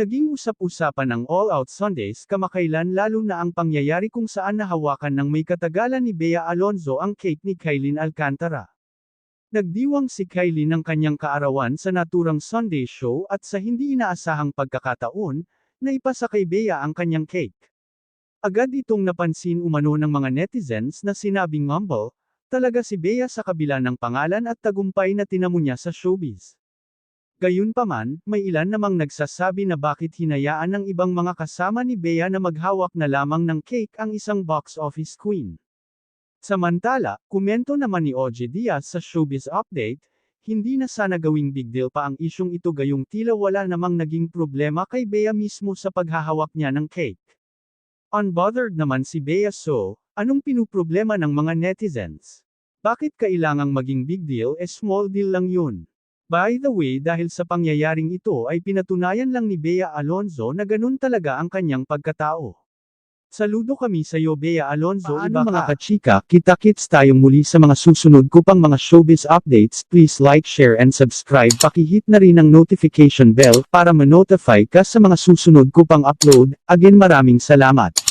Naging usap-usapan ng All Out Sundays kamakailan lalo na ang pangyayari kung saan nahawakan ng may katagalan ni Bea Alonzo ang cake ni Kailin Alcantara. Nagdiwang si Kylie ng kanyang kaarawan sa naturang Sunday show at sa hindi inaasahang pagkakataon, naipasa kay Bea ang kanyang cake. Agad itong napansin umano ng mga netizens na sinabing humble, talaga si Bea sa kabila ng pangalan at tagumpay na tinamo niya sa showbiz. Gayunpaman, may ilan namang nagsasabi na bakit hinayaan ng ibang mga kasama ni Bea na maghawak na lamang ng cake ang isang box office queen. Samantala, komento naman ni OJ Diaz sa Showbiz Update, hindi na sana gawing big deal pa ang isyong ito gayong tila wala namang naging problema kay Bea mismo sa paghahawak niya ng cake. Unbothered naman si Bea so, anong pinuproblema ng mga netizens? Bakit kailangang maging big deal eh small deal lang yun? By the way dahil sa pangyayaring ito ay pinatunayan lang ni Bea Alonzo na ganun talaga ang kanyang pagkatao. Saludo kami sa iyo Bea Alonzo Paano iba mga ka? kachika, kita-kits tayong muli sa mga susunod ko pang mga showbiz updates please like share and subscribe pakihit na rin ang notification bell para ma-notify ka sa mga susunod ko pang upload, again maraming salamat.